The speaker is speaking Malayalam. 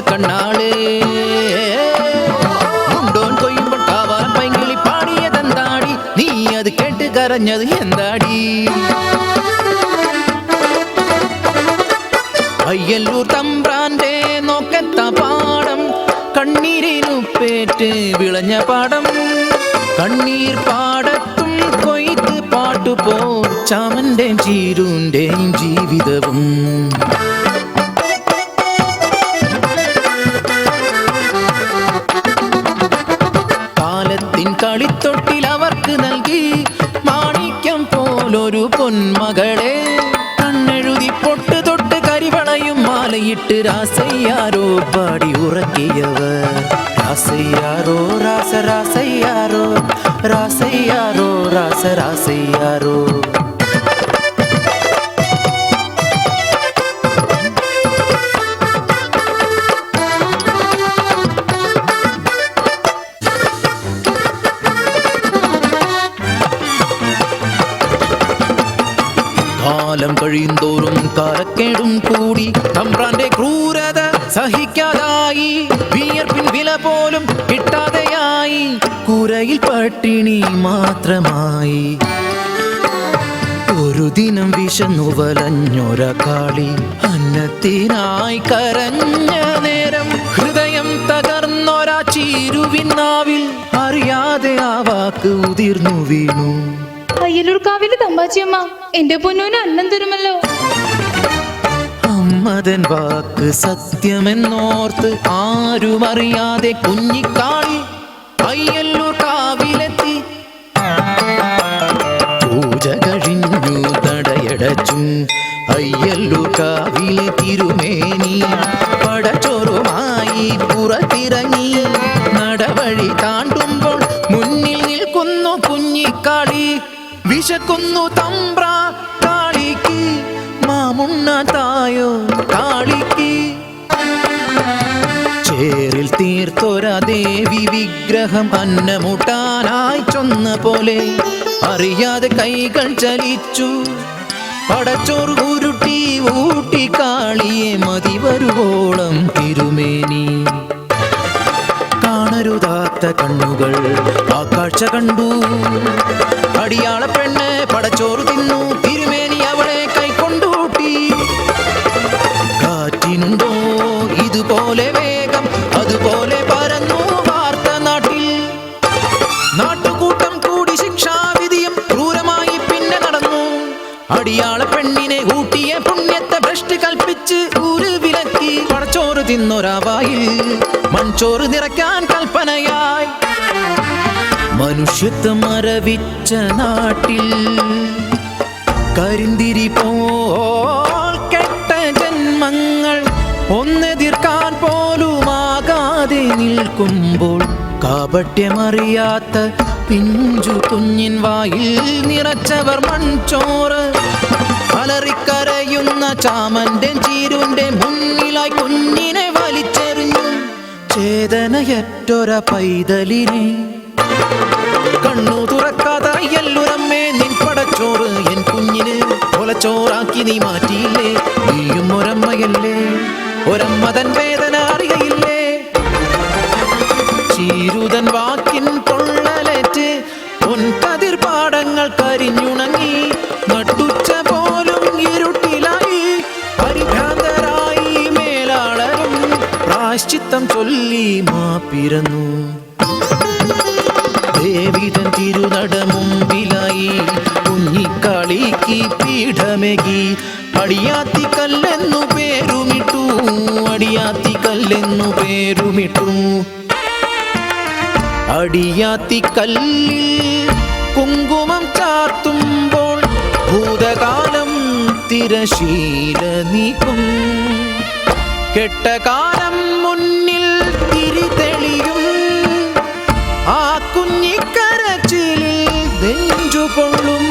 മാൻമിഴിച്ചേലുള്ള കണ്ണാളേ. മുണ്ടോൻ കൊയ്യുമ്പോൾ കാവാൻ പൈങ്കിളി പാടിയതെന്താടി നീ അത് കേട്ട് കരഞ്ഞത് എന്താടി? അയ്യല്ലൂർ തമ്പ്രാന്റെ നോക്കത്ത പാടം. കണ്ണീരിനു പേറ്റ് വിളഞ്ഞ പാടം. കണ്ണീർ പാടത്തും കൊയ്ത്ത് പാട്ടുപോ ചാമന്റെ ചീരുന്റെയും ജീവിതവും. കാലത്തിൻ കളിത്തൊട്ടിൽ അവർക്ക് നൽകി മാണിക്യം പോലൊരു പൊന്മകളെ. കണ്ണെഴുതി പൊട്ട് തൊട്ട് കരിവളയും മാലയിട്ട് രാസയ്യാരോ പാടി ഉറക്കിയവർ. രാസയ്യാരോ രാസ രാസയ്യാരോ രാസയ്യാരോ രാസ രാസയ്യാരോ. കാലം കഴിയുന്തോറും കാലക്കേടും കൂടി തമ്പ്രാന്റെ ക്രൂരത സഹിക്കാതായി. വിയർപ്പിൻ വില പോലും കിട്ടാതെയായി. കുരയിൽ പട്ടിണി മാത്രമായി. ഒരു ദിനം വിശന്നു വലഞ്ഞൊര കാളി അന്നത്തിനായി കരഞ്ഞ നേരം ഹൃദയം തകർന്നൊരാ ചീരുവിനാവിൽ അറിയാതെ ആ വാക്ക് ഉതിർന്നു വീണു. അയ്യലൂർ കാവിലെ തമ്പാച്ചിയമ്മ എന്റെ പൊന്നൂന് അന്നം തരുമല്ലോ. അമ്മതൻ വാക്ക് സത്യമെന്നോർത്ത് ആരും അറിയാതെ കുഞ്ഞിക്കാളി അയ്യല്ലൂർ കാവിലെത്തി പൂജ കഴിഞ്ഞു തടയടച്ചു അയ്യല്ലൂർ വിശക്കുന്നു തമ്പ്ര കാളിക്ക്. മാമുണ്ണ തായോ കാളിക്ക്. ചേറിൽ തീർത്തൊര ദേവി വിഗ്രഹം അന്നമുട്ടാനായി ചൊന്ന പോലെ. അറിയാതെ കൈകൾ ചലിച്ചു. പടച്ചോർ ഉരുട്ടി ഊട്ടി കാളിയെ മതി വരുവോളം തിരുമേനി. കാണരുതാത്ത കണ്ണുകൾ ആ കാഴ്ച കണ്ടു. അടിയാള ഇതുപോലെ വേഗം അതുപോലെ പരന്നു വാർത്ത നാട്ടിൽ. നാട്ടുകൂട്ടം കൂടി ശിക്ഷാവിധിയും ക്രൂരമായി പിന്നെ നടന്നു. അടിയാള പെണ്ണിനെ കൂട്ടിയ പുണ്യത്തെ ഭ്രഷ്ട് കൽപ്പിച്ച് ഊര് വിലക്കി. പടച്ചോറ് തിന്നൊരാവായിൽ മൺചോറ് നിറയ്ക്കാൻ കൽപ്പനയായി. മനുഷ്യത്വം മരവിച്ച നാട്ടിൽ കരിന്തിരി പോൽ കാപട്യമറിയാത്ത പിഞ്ചു കുഞ്ഞിൻ വായിൽ നിറച്ചവർ മൺചോറ്. അലറിക്കരയുന്ന ചാമന്റെ ചീരുന്റെ മുന്നിലായി കുഞ്ഞിനെ വലിച്ചെറിഞ്ഞു. ചേതനയറ്റൊര പൈതലിനെ. കണ്ണു തുറക്കാതെ എല്ലുരമ്മേ നിൻ പടച്ചോറ് എൻ കുഞ്ഞിന് കൊലച്ചോറാക്കി നീ മാറ്റിയില്ലേ? നീയും ഒരമ്മയല്ലേ? ഒരമ്മതൻ വേദന അറിയയില്ലേ? ചീരുതൻ വാക്കിൻ പൊള്ളലേറ്റ് പൊൻകതിർ പാടങ്ങൾ കരിഞ്ഞുണങ്ങി. നട്ടുച്ച പോലും ഇരുട്ടിലായി. പരിഭ്രാന്തരായി മേലാളരും പ്രാശ്ചിത്തം ചൊല്ലി മാപ്പിരന്നു ദേവിതൻ തിരുനട മുമ്പിലായി കുഞ്ഞിക്കാളിക്ക് പീഠമേകി. അടിയാത്തി കല്ലെന്നു പേരുമിട്ടു അടിയാത്തി കല്ലെന്നു പേരുമിട്ടു. അടിയാത്തി കല്ലിൽ കുങ്കുമം ചാർത്തുമ്പോൾ ഭൂതകാലം തിരശീല നീക്കും കെട്ടകാലം മുന്നിൽ തിരി തെളിയും ആ കുഞ്ഞിക്കരച്ചിലിൽ നെഞ്ചു പൊള്ളും.